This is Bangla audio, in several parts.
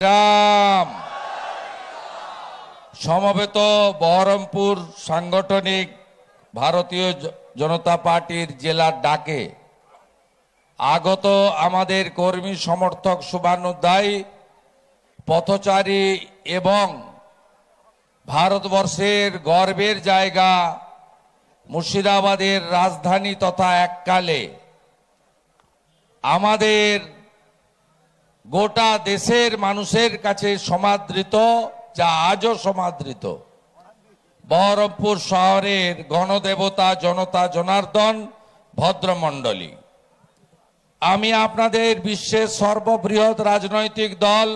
রাম সমবেত বহরমপুর সাংগঠনিক ভারতীয় জনতা পার্টির জেলার ডাকে আগত আমাদের কর্মী সমর্থক শুভানুধ্যায়ী পথচারী এবং ভারতবর্ষের গর্বের জায়গা মুর্শিদাবাদের রাজধানী তথা এককালে। আমাদের গোটা দেশের মানুষের কাছে সমাদৃত, যা আজও সমাদৃত। বহরমপুর শহরের গণদেবতা জনতা জনার্দন ভদ্রমণ্ডলী। আমি আপনাদের বিশ্বের সর্ববৃহৎ রাজনৈতিক দল,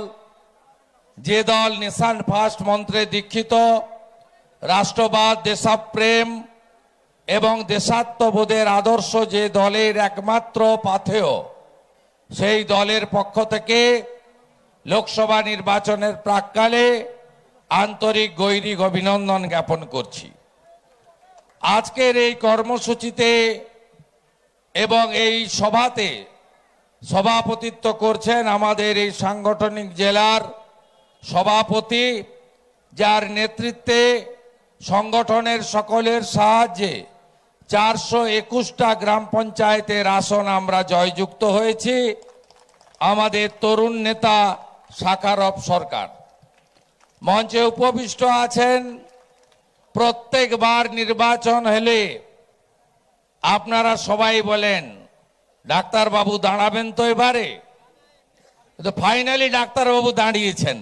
যে দল নেশান ফার্স্ট মন্ত্রে দীক্ষিত, রাষ্ট্রবাদ, দেশপ্রেম এবং দেশাত্মবোধের আদর্শ যে দলের একমাত্র পাথেয়। সেই দলের পক্ষ থেকে লোকসভা নির্বাচনের প্রাককালে আন্তরিক গৈরিক অভিনন্দন জ্ঞাপন করছি। আজকের এই কর্মসূচিতে এবং এই সভাতে সভাপতিত্ব করছেন আমাদের এই সাংগঠনিক জেলার সভাপতি, যার নেতৃত্বে সংগঠনের সকলের সাহায্যে চারশো একুশটা গ্রাম পঞ্চায়েতের আসন আমরা জয়যুক্ত হয়েছি। আমাদের তরুণ নেতা সাকারব সরকার। মঞ্চে উপবিষ্ট আছেন প্রত্যেকবার নির্বাচন হলে আপনারা সবাই বলেন, ডাক্তারবাবু দাঁড়াবেন তো এবারে? তো ফাইনালি ডাক্তারবাবু দাঁড়িয়েছেন।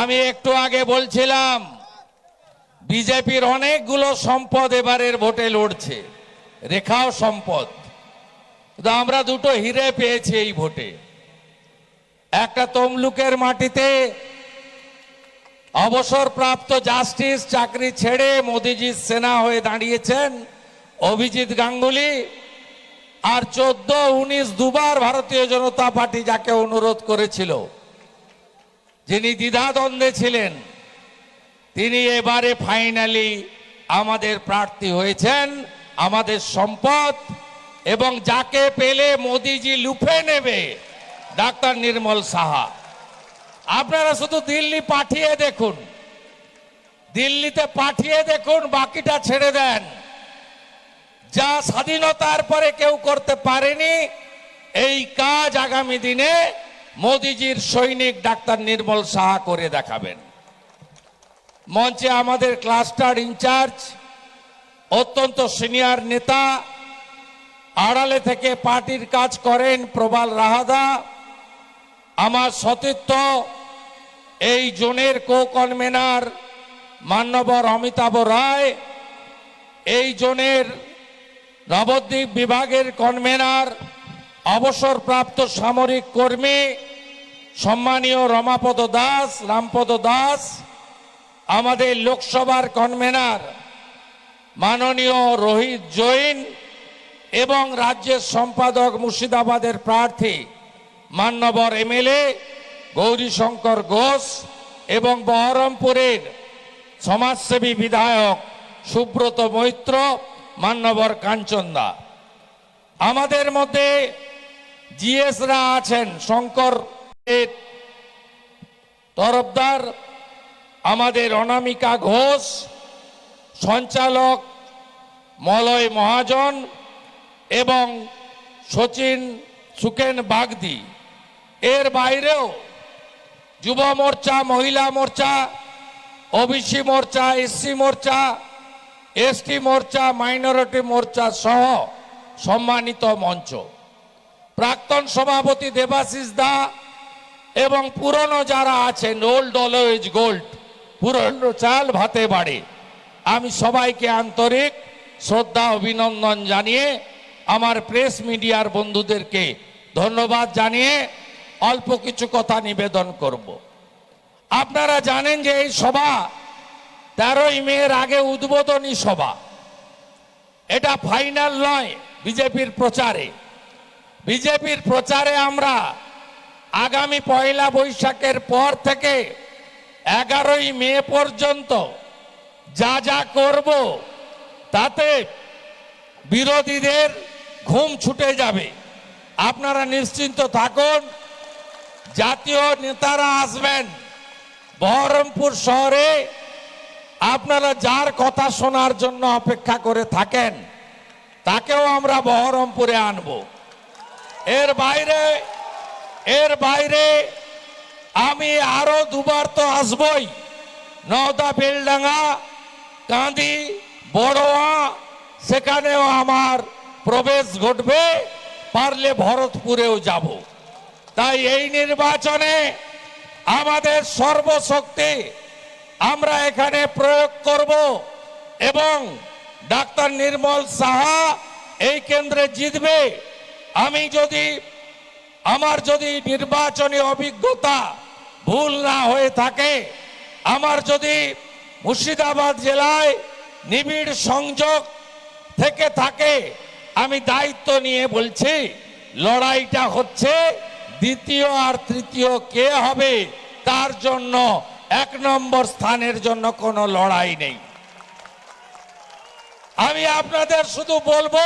আমি একটু আগে বলছিলাম বিজেপির অনেকগুলো সম্পদ এবারের ভোটে লড়ছে। রেখাও সম্পদ। আমরা দুটো হিরে পেয়েছি এই ভোটে। একটা তমলুকের মাটিতে অবসরপ্রাপ্ত জাস্টিস চাকরি ছেড়ে মোদিজির সেনা হয়ে দাঁড়িয়েছেন অভিজিৎ গাঙ্গুলি। আর চোদ্দ উনিশ দুবার ভারতীয় জনতা পার্টি যাকে অনুরোধ করেছিল, যিনি দ্বিধাদ্বন্দ্বে ছিলেন তিনি এবারে ফাইনালি আমাদের প্রার্থী হয়েছেন, আমাদের সম্পদ, এবং যাকে পেলে মোদিজি লুফে নেবে, ডাক্তার নির্মল সাহা। আপনারা শুধু দিল্লি পাঠিয়ে দেখুন, দিল্লিতে পাঠিয়ে দেখুন, বাকিটা ছেড়ে দেন। যা স্বাধীনতার পরে কেউ করতে পারেনি, এই কাজ আগামী দিনে মোদিজির সৈনিক ডাক্তার নির্মল সাহা করে দেখাবেন। মঞ্চে আমাদের ক্লাস্টার ইনচার্জ, অত্যন্ত সিনিয়র নেতা, আড়ালে থেকে পার্টির কাজ করেন প্রবাল রাহাদা। আমার সতীর্থ, এই জোনের কো কনভেনার মান্যবর অমিতাভ রায়, এই জোনের নবদ্বীপ বিভাগের কনভেনার, অবসরপ্রাপ্ত সামরিক কর্মী, সম্মানীয় রমাপদ দাস, রামপদ দাস আমাদের লোকসভার কনভেনার মাননীয় রোহিত জৈন এবং রাজ্যের সম্পাদক মুর্শিদাবাদের প্রার্থী মান্যবর এমএলএ গৌরীশঙ্কর ঘোষ এবং বহরমপুরের সমাজসেবী বিধায়ক সুব্রত মৈত্র, মান্যবর কাঞ্চনদা। আমাদের মধ্যে জিএসরা আছেন শঙ্কর তরফদার আমাদের অনামিকা ঘোষ, সঞ্চালক মলয় মহাজন এবং সচিন সুকেন বাগদি। এর বাইরেও যুব মোর্চা, মহিলা মোর্চা, ওবিসি মোর্চা, এসসি মোর্চা, এসটি মোর্চা, মাইনরিটি মোর্চা সহ সম্মানিত মঞ্চ। প্রাক্তন সভাপতি দেবাশিস দা এবং পুরনো যারা আছেন, ওল্ড অলওয়েজ গোল্ড পুরনো চাল ভাতে বাড়ে। আমি সবাইকে আন্তরিক শ্রদ্ধা, অভিনন্দন জানিয়ে আমার প্রেস মিডিয়ার বন্ধুদেরকে ধন্যবাদ জানিয়ে অল্প কিছু কথা নিবেদন করব। আপনারা জানেন যে এই সভা তেরোই মেয়ের আগে উদ্বোধনী সভা। এটা ফাইনাল নয় বিজেপির প্রচারে। বিজেপির প্রচারে আমরা আগামী পয়লা বৈশাখের পর থেকে এগারোই মে পর্যন্ত যা যা করব, তাতে বিরোধীদের ঘুম ছুটে যাবে। আপনারা নিশ্চিন্ত থাকুন, জাতীয় নেতারা আসবেন। বহরমপুর শহরে আপনারা যার কথা শোনার জন্য অপেক্ষা করে থাকেন, তাকেও আমরা বহরমপুরে আনব। এর বাইরে এর বাইরে আমি আরও দুবার তো আসবই। নওদা বেলডাঙ্গা কাঁদি বড়োয়া, সেখানেও আমার প্রবেশ ঘটবে, পারলে ভরতপুরেও যাব। তাই এই নির্বাচনে আমাদের সর্বশক্তি আমরা এখানে প্রয়োগ করব এবং ডাক্তার নির্মল সাহা এই কেন্দ্রে জিতবে। আমি যদি আমার যদি নির্বাচনী অভিজ্ঞতা ভুল না হয়ে থাকে, আমার যদি মুর্শিদাবাদ জেলায় নিবিড় সংযোগ থেকে থাকে, আমি দায়িত্ব নিয়ে বলছি, লড়াইটা হচ্ছে দ্বিতীয় আর তৃতীয় কে হবে, তার জন্য এক নম্বর স্থানের জন্য কোনো লড়াই নেই। আমি আপনাদের শুধু বলব,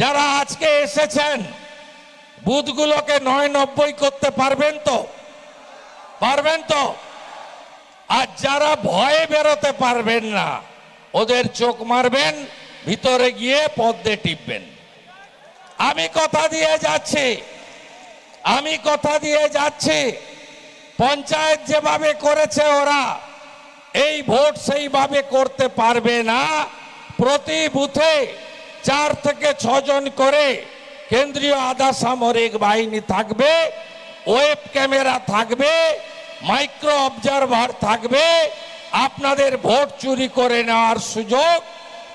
যারা আজকে এসেছেন বুথগুলোকে নয় নব্বই করতে পারবেন তো? পারবেন তো? আর যারা ভয়ে বেরোতে পারবেন না, ওদের চোখ মারবেন, ভিতরে গিয়ে পদ্মে টিপবেন। আমি কথা দিয়ে যাচ্ছি, আমি কথা দিয়ে যাচ্ছি। পঞ্চায়েত যেভাবে করেছে ওরা, এই ভোট সেইভাবে করতে পারবে না। প্রতি বুথে চার থেকে ছজন করে কেন্দ্রীয় আধা সামরিক বাহিনী থাকবে, ওয়েব ক্যামেরা থাকবে, মাইক্রো অবজারভার থাকবে, আপনাদের ভোট চুরি করে নেওয়ার সুযোগ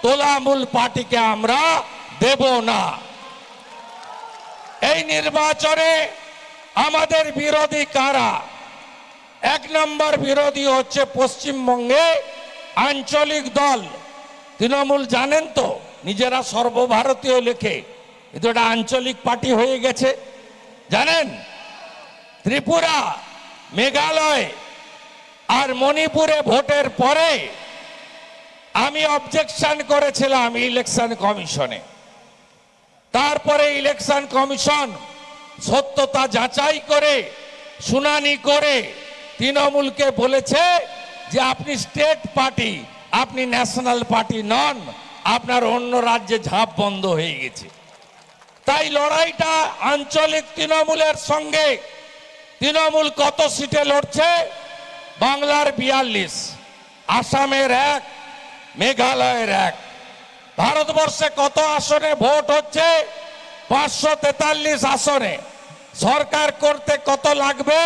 তোলামূল পার্টিকে আমরা দেব না। এই নির্বাচনে আমাদের বিরোধী কারা? এক নম্বর বিরোধী হচ্ছে পশ্চিমবঙ্গে আঞ্চলিক দল। তৃণমূল জানেন তো, নিজেরা সর্বভারতীয় লেখে। কিন্তু এটা আঞ্চলিক পার্টি হয়ে গেছে। জানেন? ত্রিপুরা, মেঘালয় আর মণিপুরে ভোটের পরে আমি অবজেকশন করেছিলাম ইলেকশন কমিশনে তারপরে ইলেকশন কমিশন সত্যতা যাচাই করে, শুনানি করে তৃণমূলকে বলেছে যে আপনি স্টেট পার্টি আপনি ন্যাশনাল পার্টি নন, আপনার অন্য রাজ্যে ঝাঁপ বন্ধ হয়ে গেছে। তাই লড়াইটা আঞ্চলিক তৃণমূলের সঙ্গে, তৃণমূল কত সিটে লড়ছে? বাংলার বিয়াল্লিশ, আসামের এক, মেঘালয়ের এক। ভারতবর্ষে কত আসনে ভোট হচ্ছে? পাঁচশো তেতাল্লিশ আসনে। সরকার করতে কত লাগবে?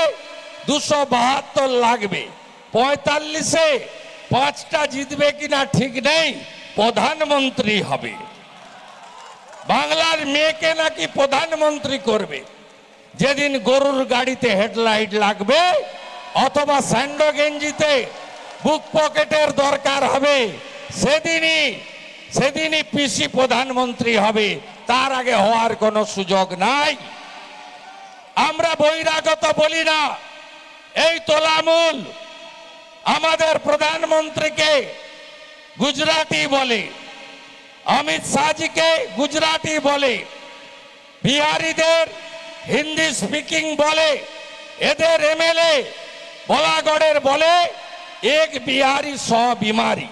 দুশো বাহাত্তর লাগবে। পঁয়তাল্লিশে পাঁচটা জিতবে কিনা ঠিক নেই। প্রধানমন্ত্রী হবে। বাংলার মেয়েকে নাকি প্রধানমন্ত্রী করবে? যেদিন গরুর গাড়িতে হেডলাইট লাগবে, অথবা স্যান্ডো গেঞ্জিতে বুক পকেটের দরকার হবে, সেদিনই সেদিনই পিসি প্রধানমন্ত্রী হবে। তার আগে হওয়ার কোনো সুযোগ নাই। আমরা বহিরাগত বলি না। এই তোলামূল আমাদের প্রধানমন্ত্রীকে গুজরাটি বলে। অমিত শাহজিকে গুজরাটি বলে, বিহারিদের হিন্দি স্পিকিং বলে, এদের এমএলএ বলাগড়ের বলে, এক বিহারি স বিমারি।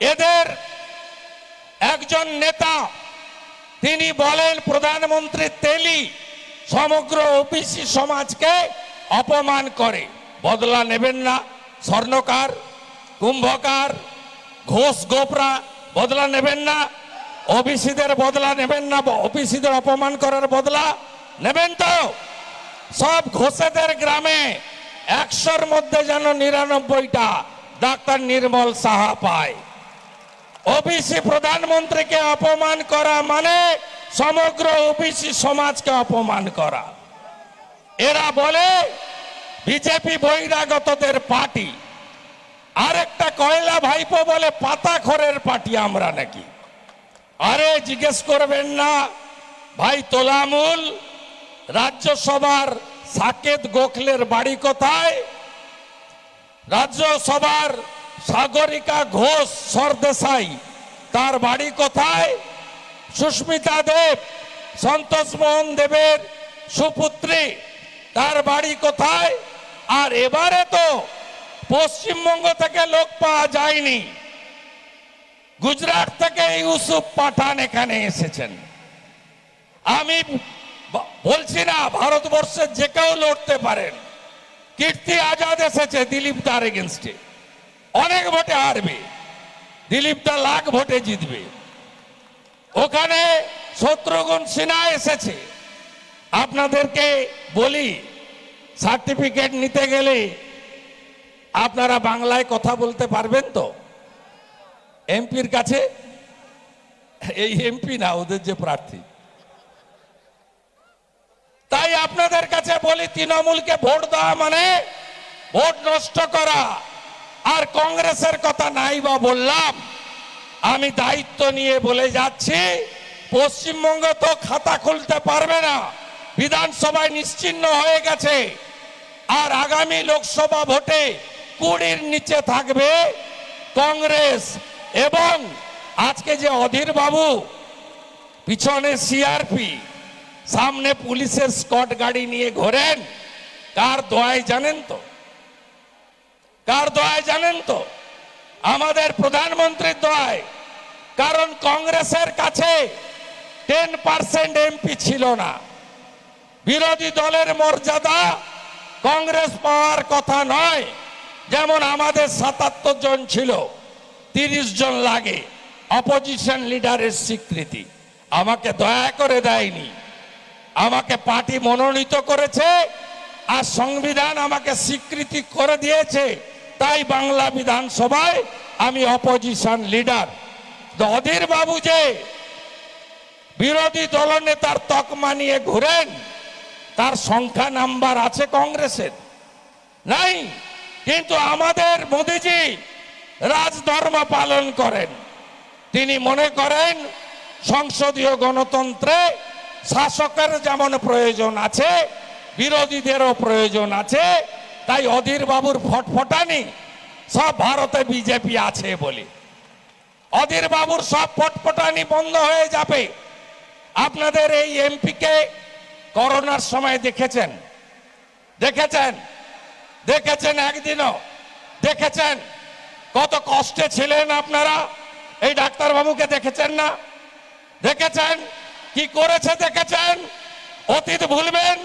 এদের একজন নেতা, তিনি বলেন, প্রধানমন্ত্রী তেলি সমগ্র ওবিসি সমাজকে অপমান করে। বদলা নেবেন না, স্বর্ণকার, কুম্ভকার, ঘোষ গোপরা বদলা নেবেন না। ওবিসিদের বদলা নেবেন না, ওবিসিদের অপমান করার বদলা নেবেন তো। সব ঘোষেদের গ্রামে একশোর মধ্যে যেন নিরানব্বইটা ডাক্তার নির্মল সাহা পায়। ওবিসি প্রধানমন্ত্রীকে অপমান করা মানে সমগ্র ওবিসি সমাজকে অপমান করা। এরা বলে, বিজেপি বহিরাগতদের পার্টি আরেকটা কয়লা ভাইপো বলে পাতাখরের পার্টি আমরা নাকি? আরে জিজ্ঞেস করবেন না, ভাই তোলামুল, রাজ্যসভার সাকেত গোখলের বাড়ি কোথায়? রাজ্যসভার সাগরিকা ঘোষ সরদেশাই, তার বাড়ি কোথায়? সুস্মিতা দেব, সন্তোষ মোহন দেবের সুপুত্রী, তার বাড়ি কোথায়? আর এবারে তো পশ্চিমবঙ্গ থেকে লোক পাওয়া যায়নি। গুজরাট থেকে ইউসুফ পাঠান এখানে এসেছেন। আমি বলছি না, ভারতবর্ষের যে কেউ লড়তে পারেন। কীর্তি আজাদ এসেছে দিলীপ দার এগেনস্টে অনেক ভোটে হারবে। দিলীপ দা লাখ ভোটে জিতবে। ওখানে শত্রুঘ্ন সিনহা এসেছে। আপনাদেরকে বলি সার্টিফিকেট নিতে গেলে আপনারা বাংলায় কথা বলতে পারবেন তো? এমপির কাছে? এই এমপি না, ওদের যে প্রার্থী। তাই আপনাদের কাছে বলি, তৃণমূলকে ভোট দেওয়া মানে ভোট নষ্ট করা। আর কংগ্রেসের কথা নাই বা বললাম, আমি দায়িত্ব নিয়ে বলে যাচ্ছি, পশ্চিমবঙ্গ তো খাতা খুলতে পারবে না। বিধানসভায় নিশ্চিন্ন হয়ে গেছে। আর আগামী লোকসভা ভোটে কুড়ির নিচে থাকবে কংগ্রেস এবং আজকে যে অধীর বাবু, পিছনে সিআরপি সামনে পুলিশের স্কট গাড়ি নিয়ে ঘোরেন, কার দোয়ায় জানেন তো? কার দোয়ায় জানেন তো? আমাদের প্রধানমন্ত্রীর দোয়ায়, কারণ কংগ্রেসের কাছে টেন পার্সেন্ট এমপি ছিল না। বিরোধী দলের মর্যাদা কংগ্রেস পাওয়ার কথা নয়, যেমন আমাদের সাতাত্তর জন ছিল, তিরিশ জন লাগে অপোজিশন লিডারের স্বীকৃতি। আমাকে দয়া করে দেয়নি। আমাকে পার্টি মনোনীত করেছে আর সংবিধান আমাকে স্বীকৃতি করে দিয়েছে। তাই বাংলা বিধানসভায় আমি অপোজিশন লিডার অধীর বাবু যে বিরোধী দলনেতার তকমা নিয়ে ঘুরেন তার সংখ্যা নাম্বার আছে কংগ্রেসের। নাই, কিন্তু আমাদের মোদিজি রাজধর্ম পালন করেন। তিনি মনে করেন, সংসদীয় গণতন্ত্রে শাসকের যেমন প্রয়োজন আছে, বিরোধীদেরও প্রয়োজন আছে, তাই অধীর বাবুর ফটফটানি সব ভারতে বিজেপি আছে বলে। অধীর বাবুর সব ফটফটানি বন্ধ হয়ে যাবে। আপনাদের এই এমপিকে করোনার সময় দেখেছেন? দেখেছেন? দেখেছেন একদিনও? দেখেছেন? কত কষ্টে ছিলেন আপনারা? এই ডাক্তার বাবুকে দেখেছেন না? দেখেছেন? কি করেছে দেখেছেন? অতীত ভুলবেন?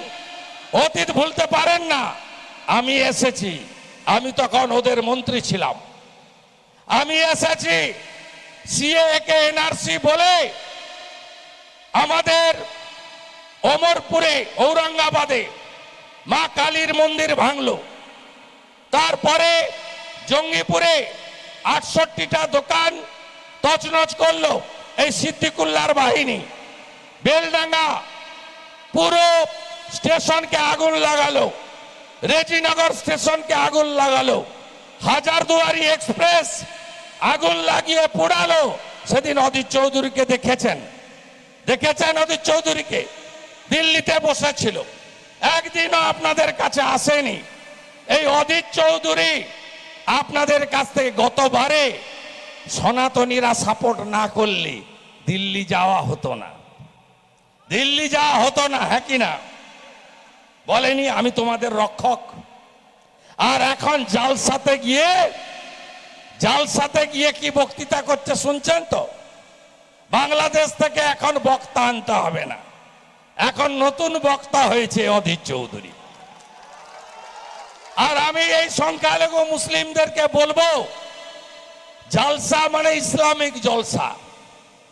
অতীত ভুলতে পারেন না। আমি এসেছি। আমি তখন ওদের মন্ত্রী ছিলাম। আমি এসেছি সিএ কে এনআরসি বলে আমাদের অমরপুরে, ঔরঙ্গাবাদে মা কালীর মন্দির ভাঙল। তারপরে জঙ্গিপুরে আটষট্টিটা দোকান তছনছ করল এই সিদ্দিকুল্লার বাহিনী। বেলডাঙ্গা পুরো স্টেশনকে আগুন লাগালো, রেজিনগর স্টেশনকে আগুন লাগালো, হাজারদুয়ারি এক্সপ্রেস আগুন লাগিয়ে পোড়ালো। সেদিন অদিত চৌধুরীকে দেখেছেন। দেখেছেন অদিত চৌধুরীকে? দিল্লিতে বসেছিল। একদিনও আপনাদের কাছে আসেনি। এই অদিত চৌধুরী আপনাদের কাছ থেকে গতবারে সনাতনীরা সাপোর্ট না করলে দিল্লি যাওয়া হতো না। দিল্লি যাওয়া হতো না হ্যাঁ কি না? বলেনি, আমি তোমাদের রক্ষক। আর এখন জালসাতে গিয়ে জালসাতে গিয়ে কি বক্তৃতা করছে শুনছেন তো? বাংলাদেশ থেকে এখন বক্তা আনতে হবে না। এখন নতুন বক্তা হয়েছে অধীর চৌধুরী। আর আমি এই সংখ্যালঘু মুসলিমদেরকে বলব, জলসা মানে ইসলামিক জলসা।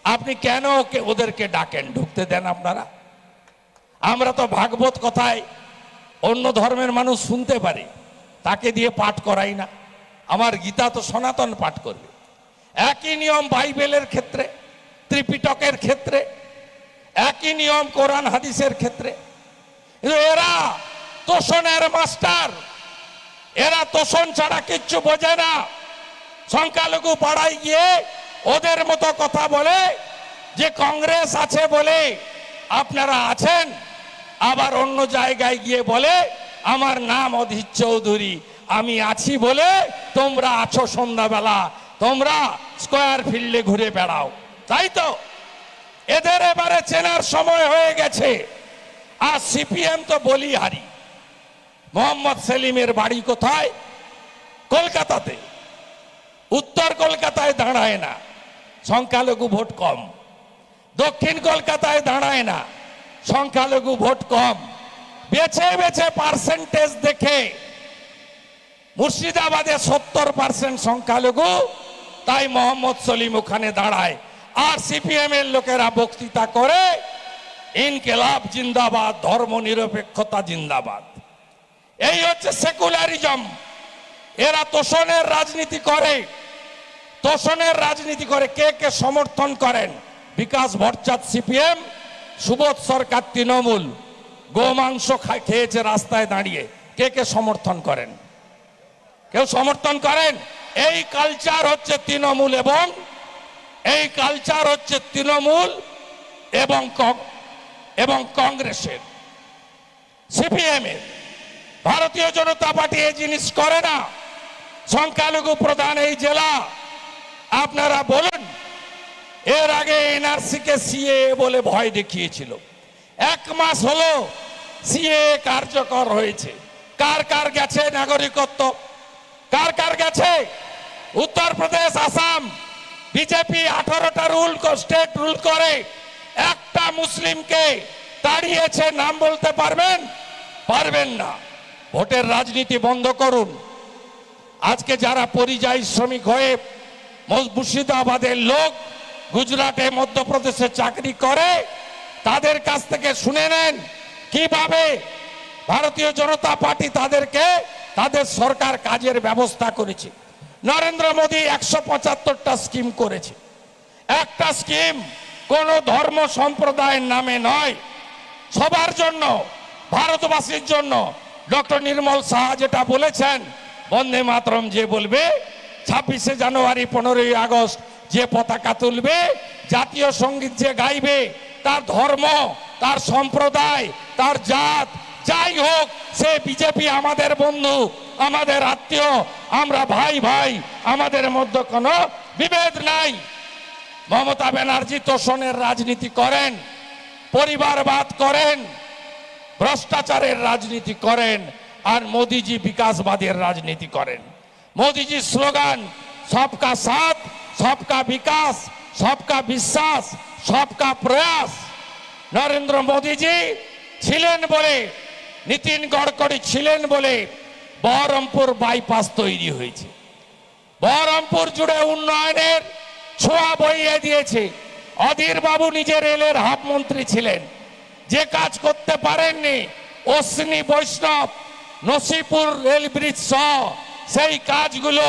আপনি কেন ওদেরকে ডাকেন? ঢুকতে দেন আপনারা। আমরা তো ভাগবত কথায় অন্য ধর্মের মানুষ শুনতে পারে, তাকে দিয়ে পাঠ করাই না। আমার গীতা তো সনাতন পাঠ করবে। একই নিয়ম বাইবেলের ক্ষেত্রে, ত্রিপিটকের ক্ষেত্রে একই নিয়ম কোরআন হাদিসের ক্ষেত্রে। এরা তোষণের মাস্টার। এরা তোষণ ছাড়া কিচ্ছু বোঝে না। সংখ্যালঘু পাড়ায় গিয়ে ওদের মতো কথা বলে, যে কংগ্রেস আছে বলে আপনারা আছেন, আবার অন্য জায়গায় গিয়ে বলে, আমার নাম অধীর চৌধুরী, আমি আছি বলে তোমরা আছো সন্ধ্যাবেলা, তোমরা স্কোয়ার ফিল্ডে ঘুরে বেড়াও। তাই তো? এদের এবারে চেনার সময় হয়ে গেছে। আর সিপিএম তো বলিহারি। মোহাম্মদ সেলিমের বাড়ি কোথায়? কলকাতাতে। উত্তর কলকাতায় দাঁড়ায় না। সংখ্যালঘু ভোট কম। দক্ষিণ কলকাতায় দাঁড়ায় না। সংখ্যালঘু ভোট কম। বেছে বেছে পার্সেন্টেজ দেখে। মুর্শিদাবাদে সত্তর পার্সেন্ট সংখ্যালঘু, তাই মোহাম্মদ সলিম ওখানে দাঁড়ায়। আর সিপিএম এর লোকেরা বক্তৃতা করে, ইনকেলাব জিন্দাবাদ ধর্ম নিরপেক্ষতা জিন্দাবাদ। এই হচ্ছে সেকুলারিজম। এরা তোষণের রাজনীতি করে। তোষণের রাজনীতি করে কে কে সমর্থন করেন? বিকাশ ভট্টাচার্য সিপিএম সুবোধ সরকার, তৃণমূল। গোমাংস খেয়েছে রাস্তায় দাঁড়িয়ে। কে কে সমর্থন করেন? কেউ সমর্থন করেন? এই কালচার হচ্ছে তৃণমূল এবং এই কালচার হচ্ছে তৃণমূল এবং এবং কংগ্রেসের। সিপিএম এর। ভারতীয় জনতা পার্টি এই জিনিস করে না। সংখ্যালঘু প্রধান এই জেলা। আপনারা বলুন, এর আগে এনআরসি কে সিএ বলে ভয় দেখিয়েছিল। এক মাস হলো সিএ কার্যকর হয়েছে। কার কার গেছে নাগরিকত্ব? কার কার গেছে? উত্তরপ্রদেশ, আসাম। বিজেপি আঠারোটা রুল স্টেট রুল করে। একটা মুসলিমকে তাড়িয়েছে নাম বলতে পারবেন? পারবেন না। ভোটের রাজনীতি বন্ধ করুন। আজকে যারা পরিযায়ী শ্রমিক হয়ে মুর্শিদাবাদের লোক গুজরাটে, মধ্যপ্রদেশে চাকরি করে, তাদের কাছ থেকে শুনে নেন কীভাবে ভারতীয় জনতা পার্টি তাদেরকে তাদের সরকার কাজের ব্যবস্থা করেছে। নরেন্দ্র মোদী একশো পঁচাত্তরটা স্কিম করেছে। একটা স্কিম কোন ধর্ম সম্প্রদায়ের নামে নয়। সবার জন্য, ভারতবাসীর জন্য। ডক্টর নির্মল সাহা যেটা বলেছেন, বন্দে মাতরম যে বলবে, ছাব্বিশে জানুয়ারি, পনেরোই আগস্ট যে পতাকা তুলবে, জাতীয় সংগীত যে গাইবে, তার ধর্ম, তার সম্প্রদায়, তার জাত যাই হোক, সে বিজেপি আমাদের বন্ধু, আমাদের আত্মীয়, আমরা ভাই ভাই, আমাদের মধ্যে কোনো বিভেদ নাই। মমতা ব্যানার্জি তোষণের রাজনীতি করেন, পরিবারবাদ করেন, ভ্রষ্টাচারের রাজনীতি করেন, আর মোদিজি বিকাশবাদের রাজনীতি করেন। মোদিজি স্লোগান, সবকা সাথ, সবকা বিকাশ, সবকা বিশ্বাস, সবকা প্রয়াস। নরেন্দ্র মোদিজি ছিলেন বলে নীতিন গডকরি ছিলেন বলে বহরমপুর বাইপাস তৈরি হয়েছে। বহরমপুর জুড়ে উন্নয়নের ছোঁয়া বইয়ে দিয়েছে। অধীর বাবু নিজে রেলের হাফ মন্ত্রী ছিলেন। যে কাজ করতে পারেননি, অশ্বিনী বৈষ্ণব, নসিপুর রেল ব্রিজ সহ সেই কাজগুলো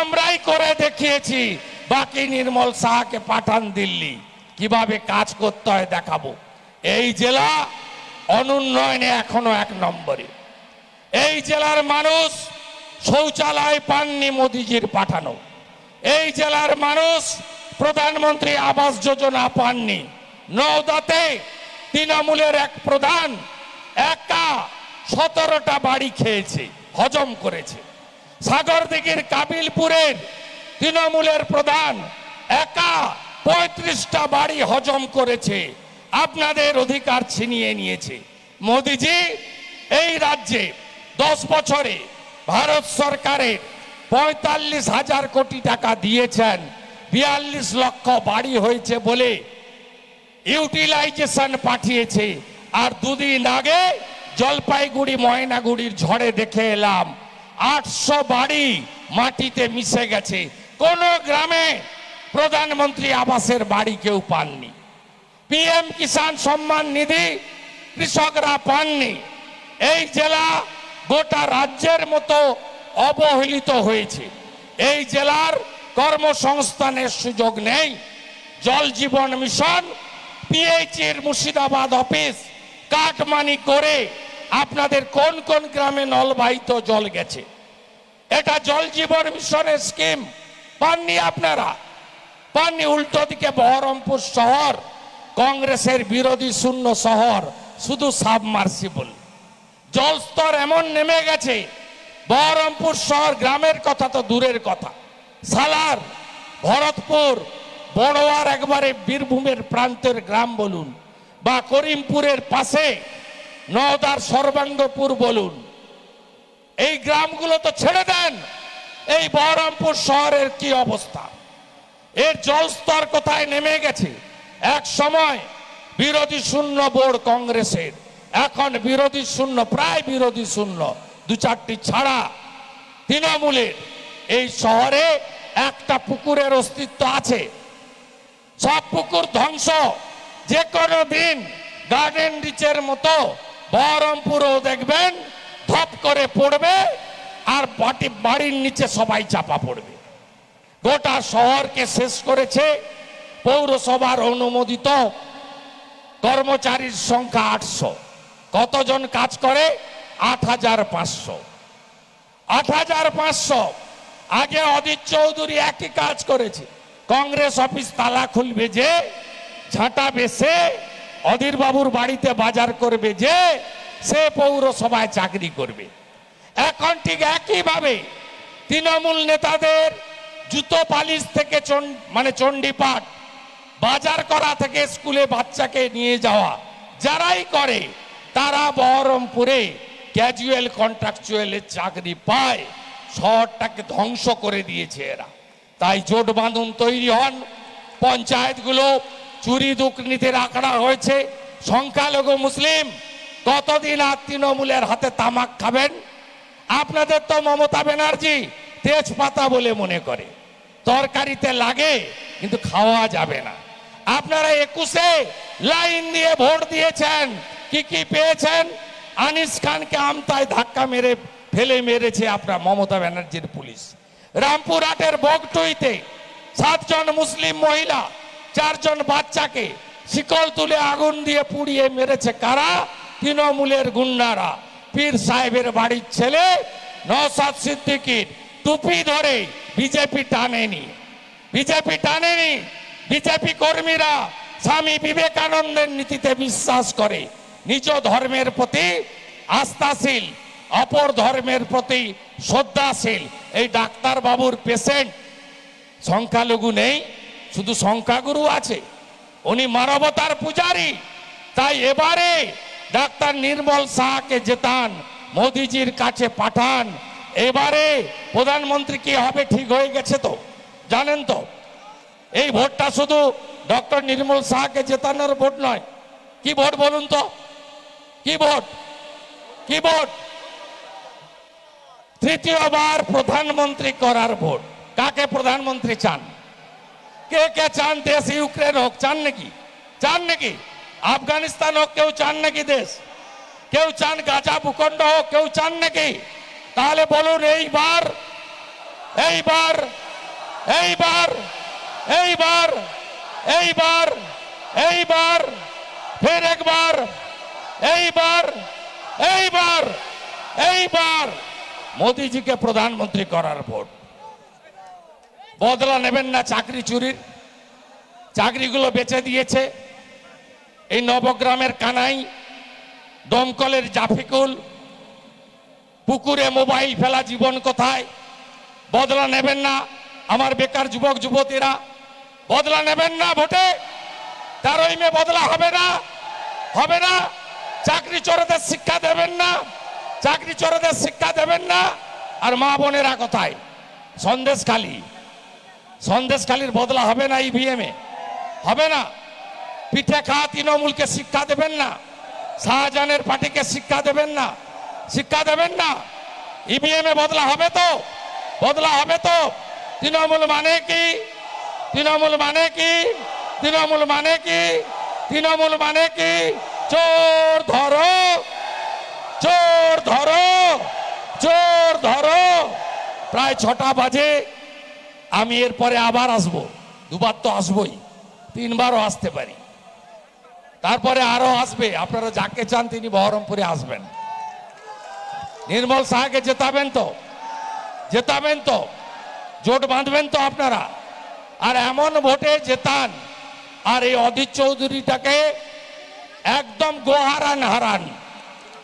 আমরাই করে দেখিয়েছি। বাকি নির্মল শাহকে পাঠান দিল্লি। কীভাবে কাজ করতে হয় দেখাবো। এই জেলা অনুন্নয়নে এখনও এক নম্বরে। এই জেলার মানুষ শৌচালয় পাননি মোদিজির পাঠানো। এই জেলার মানুষ প্রধানমন্ত্রী আবাস যোজনা পাননি। নওদাতে তৃণমূলের এক প্রধান একা সতেরোটা বাড়ি খেয়েছে, হজম করেছে। সাগরদিঘির কাবিলপুরের তৃণমূলের প্রধান একা পঁয়ত্রিশটা বাড়ি হজম করেছে। আপনাদের অধিকার ছিনিয়ে নিয়েছে। মোদিজি, এই রাজ্যে দশ বছরে ভারত সরকারের পঁয়তাল্লিশ হাজার কোটি টাকা দিয়েছেন। বিয়াল্লিশ লক্ষ বাড়ি হয়েছে বলে ইউটিলাইজেশন পাঠিয়েছে। আর দুদিন আগে জলপাইগুড়ি, ময়নাগুড়ির ঝড়ে দেখে এলাম, আটশো বাড়ি মাটিতে মিশে গেছে। কোন গ্রামে প্রধানমন্ত্রী আবাসের বাড়ি কেউ পাননি। পিএম কিষাণ সম্মান নিধি কৃষকরা পাননি এই জেলা গোটা রাজ্যের মতো অবহেলিত হয়েছে। এই জেলার কর্মসংস্থানের সুযোগ নেই। জল জীবন মিশন পিএইচির মুর্শিদাবাদ অফিস, কাটমানি করে আপনাদের কোন কোন গ্রামে নলবাহিত জল গেছে। এটা জল জীবন মিশনের স্কিম। পাননি আপনারা? পাননি উল্টো দিকে বহরমপুর শহর। কংগ্রেসের বিরোধী শূন্য শহর শুধু সাবমার্সিবল জলস্তর এমন নেমে গেছে, বহরমপুর শহর গ্রামের কথা তো দূরের কথা। সালার, ভরতপুর, বড়োয়ার একবারে বীরভূমের প্রান্তের গ্রাম বলুন বা করিমপুরের পাশে নওদার সর্বাঙ্গপুর বলুন। এই গ্রামগুলো তো ছেড়ে দেন, এই বহরমপুর শহরের কি অবস্থা? এর জলস্তর কোথায় নেমে গেছে? এক সময় বিরোধী শূন্য বোর্ড কংগ্রেসের, এখন বিরোধী শূন্য, প্রায় বিরোধী শূন্য, দু চারটি ছাড়া তৃণমূলের। এই শহরে একটা পুকুরের অস্তিত্ব আছে। সব পুকুর ধ্বংস। যে কোনো দিন গার্ডেন রিচের মতো বহরমপুরও দেখবেন, ধপ করে পড়বে আর বাটি বাড়ির নিচে সবাই চাপা পড়বে। গোটা শহরকে শেষ করেছে পৌরসভার অনুমোদিত কর্মচারীর সংখ্যা আটশো। কতজন কাজ করে? আট হাজার পাঁচশো। আট হাজার পাঁচশো। আগে অদিত চৌধুরী একই কাজ করেছে। কংগ্রেস অফিস তালা খুলবে যে, ঝাঁটা বেসে অধীর বাবুর বাড়িতে বাজার করবে যে, সে পৌরসভায় চাকরি করবে। এখন ঠিক একইভাবে তৃণমূল নেতাদের জুতো পালিশ থেকে মানে চণ্ডীপাঠ বাজার করা থেকে স্কুলে বাচ্চাকে নিয়ে যাওয়া। যারাই করে, তারা বহরমপুরে ক্যাজুয়াল কন্ট্রাকচুয়ালের চাকরি পায়। শহরটাকে ধ্বংস করে দিয়েছে এরা। তাই জোট বাঁধন তৈরি হন। পঞ্চায়েতগুলো চুরি দুর্নীতির আঁকড়া হয়েছে। সংখ্যালঘু মুসলিম, কতদিন আর তৃণমূলের হাতে তামাক খাবেন? আপনাদের তো মমতা ব্যানার্জি তেজপাতা বলে মনে করে। তরকারিতে লাগে, কিন্তু খাওয়া যাবে না। আপনারা একুশে লাইন দিয়ে ভোট দিয়েছেন। কি কি পেয়েছেন? আনিস খানকে আমতায় ধাক্কা মেরে ফেলে মেরেছে আপনার মমতা ব্যানার্জির পুলিশ। রামপুরহাটের বগটুইতে সাতজন মুসলিম মহিলা, চারজন বাচ্চাকে শিকল তুলে আগুন দিয়ে পুড়িয়ে মেরেছে কারা? তৃণমূলের গুন্ডারা। পীর সাহেবের বাড়ির ছেলে নওসাদ সিদ্দিকির টুপি ধরে বিজেপি টানেনি। বিজেপি টানেনি বিজেপি কর্মীরা স্বামী বিবেকানন্দের নীতিতে বিশ্বাস করে, নিজ ধর্মের প্রতি আস্থাশীল, অপর ধর্মের প্রতি শ্রদ্ধাশীল। এই ডাক্তার বাবুর পেশেন্ট সংখ্যালঘু নেই, শুধু সংখ্যাগুরু আছে। উনি মানবতার পূজারী। তাই এবারে ডাক্তার নির্মল শাহকে জেতান, মোদিজির কাছে পাঠান। এবারে প্রধানমন্ত্রী কি হবে? ঠিক হয়ে গেছে তো? জানেন তো? এই ভোটটা শুধু ডক্টর নির্মল শাহকে জেতানোর ভোট নয়। কি ভোট বলুন তো? কি ভোট? কি ভোট? তৃতীয়বার প্রধানমন্ত্রী করার ভোট। কাকে প্রধানমন্ত্রী চান? কে কে চান দেশ ইউক্রেন হোক, চান নাকি? চান নাকি? আফগানিস্তান হোক, কেউ চান নাকি দেশ? কেউ চান গাজা ভূখণ্ড হোক, কেউ চান নাকি? তাহলে বলুন, এইবার এইবার এইবার এইবার এইবার এইবার, ফের একবার, এইবার এইবার এইবার মোদিজিকে প্রধানমন্ত্রী করার ভোট। বদলা নেবেন না চাকরি চুরির। চাকরিগুলো বেচে দিয়েছে। এই নবগ্রামের কানাই, দমকলের জাফিকুল, পুকুরে মোবাইল ফেলা জীবন কোথায়? বদলা নেবেন না। আমার বেকার যুবক, যুবতীরা বদলা নেবেন না ভোটে। তেরোই মে বদলা হবে না। হবে না। চাকরি চোরদের শিক্ষা দেবেন না। চাকরি চোরদের শিক্ষা দেবেন না। আর মা বোনেরা কোথায়? সন্দেশখালী সন্দেশখালীর বদলা হবে না ইভিএম এ। হবে না। পিঠে খাওয়া তৃণমূলকে শিক্ষা দেবেন না। শাহজাহানের পার্টিকে শিক্ষা দেবেন না। শিক্ষা দেবেন না। ইভিএম এ বদলা হবে তো? বদলা হবে তো? তৃণমূল মানে কি? তৃণমূল মানে কি? তৃণমূল মানে কি? তৃণমূল মানে কি? চোর ধরো। চোর ধরো। চোর ধরো। প্রায় ছটা বাজে। আমি এরপরে আবার আসব। দুবার তো আসবই। তিনবারও আসতে পারি। তারপরে আরও আসবে। আপনারা যাকে চান তিনি বহরমপুরে আসবেন। নির্মল শাহকে জেতাবেন তো? জেতাবেন তো? জোট বাঁধবেন তো আপনারা? আর এমন ভোটে জেতান। আর এই অধীর চৌধুরীটাকে একদম গোহারান হারান।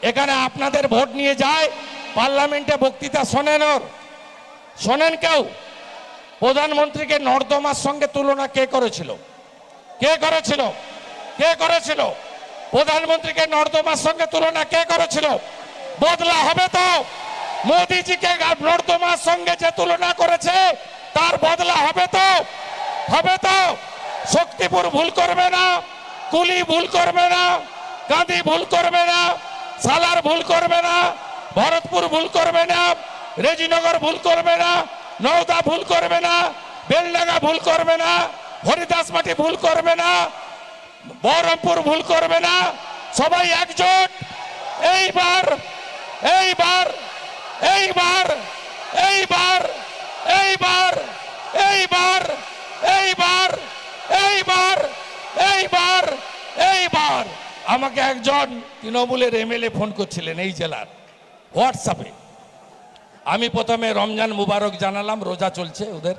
এখানে আপনাদের ভোট নিয়ে যায়, পার্লামেন্টে বক্তৃতা শোনেন ওর। শোনেন কেউ? প্রধানমন্ত্রীকে নর্দমার সঙ্গে তুলনা কে করেছিল? কে করেছিল? কে করেছিল? প্রধানমন্ত্রীকে নর্দমার সঙ্গে তুলনা কে করেছিল? বদলা হবে তো। মোদিজিকে নর্দমার সঙ্গে যে তুলনা করেছে তার বদলা হবে তো হবে তো শক্তিপুর ভুল করবে না কুলি ভুল করবে না কাঁদি ভুল করবে না সালার ভুল করবে না ভরতপুর ভুল করবে না রেজিনগর ভুল করবে না নওদা ভুল করবে না বেলডাঙ্গা ভুল করবে না হরিদাসমাটি ভুল করবে না বহরমপুর ভুল করবে না সবাই একজোট এইবার এইবার এইবার এইবার এইবার এইবার এইবার এইবার এইবার এইবার। আমাকে একজন তৃণমূলের এমএলএ ফোন করছিলেন এই জেলার, হোয়াটসঅ্যাপে। আমি প্রথমে রমজান মুবারক জানালাম, রোজা চলছে ওদের।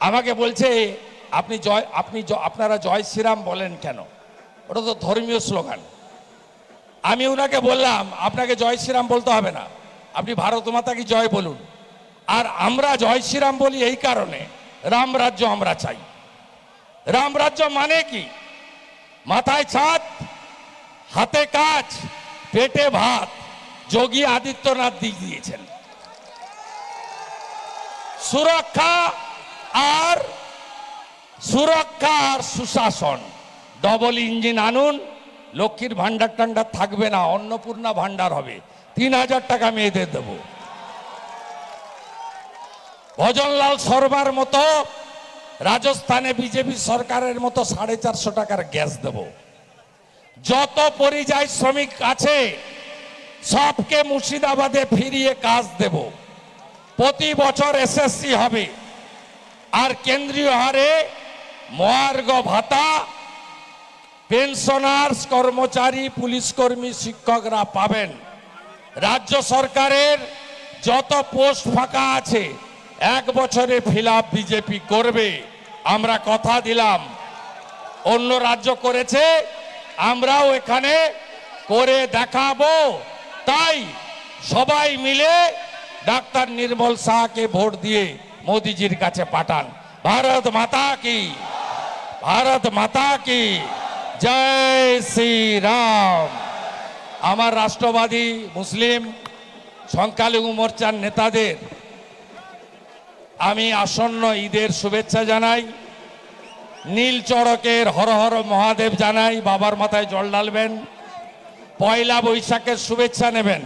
আমাকে বলছে, আপনি জয়, আপনি আপনারা জয় শ্রীরাম বলেন কেন? ওটা তো ধর্মীয় স্লোগান। আমি ওনাকে বললাম, আপনাকে জয় শ্রীরাম বলতে হবে না। আপনি ভারত মাতাকে জয় বলুন। আর আমরা জয় শ্রীরাম বলি এই কারণে, রাম রাজ্য আমরা চাই। রাম রাজ্য মানে কি? মাথায় ছাদ, হাতে কাজ, পেটে ভাত, যোগী আদিত্যনাথ দিক দিয়েছেন। সুরক্ষা আর সুরক্ষা আর সুশাসন ডবল ইঞ্জিন আনুন, লক্ষ্মীর ভান্ডার টান্ডার থাকবে না, অন্নপূর্ণা ভান্ডার হবে। তিন হাজার টাকা মেয়েদের দেব। ভজনলাল শর্মার মতো রাজস্থানে বিজেপি সরকারের মতো সাড়ে চারশো টাকার গ্যাস দেব। যত পরিযায়ী শ্রমিক আছে, সবকে মুর্শিদাবাদে ফিরিয়ে কাজ দেব। প্রতি বছর এসএসসি হবে। আর কেন্দ্রীয় হারে মহার্ঘ ভাতা, পেনশনার্স, কর্মচারী পুলিশ কর্মী শিক্ষকরা পাবেন। রাজ্য সরকারের যত পোস্ট ফাঁকা আছে এক বছরে ফিলাপ বিজেপি করবে। আমরা কথা দিলাম। অন্য রাজ্য করেছে, আমরাও এখানে করে দেখাবো। তাই সবাই মিলে ডাক্তার নির্মল শাহকে ভোট দিয়ে মোদিজির কাছে পাঠান। ভারত মাতা কি? ভারত মাতা কি? জয় শ্রী রাম আমার রাষ্ট্রবাদী মুসলিম, সংখ্যালঘু মোর্চার নেতাদের আমি আসন্ন ঈদের শুভেচ্ছা জানাই। নীল চড়কের হর হর মহাদেব জানাই, বাবার মাথায় জল ঢালবেন, পয়লা বৈশাখের শুভেচ্ছা নেবেন।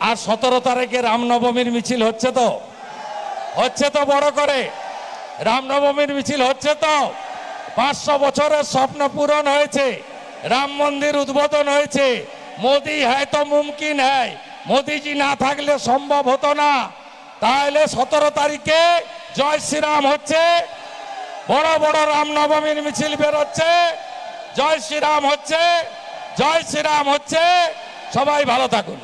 আর সতেরো তারিখে রামনবমীর মিছিল হচ্ছে তো? হচ্ছে তো বড় করে। রামনবমীর মিছিল হচ্ছে তো? পাঁচশো বছরের স্বপ্ন পূরণ হয়েছে, রাম মন্দির উদ্বোধন হয়েছে। মোদি হ্যায় তো মুমকিন হ্যায়। মোদিজি না থাকলে সম্ভব হতো না। তাহলে সতেরো তারিখে জয় শ্রীরাম হচ্ছে। বড় বড় রামনবমীর মিছিল বেরোচ্ছে। জয় শ্রীরাম হচ্ছে, জয় শ্রীরাম হচ্ছে। সবাই ভালো থাকুন।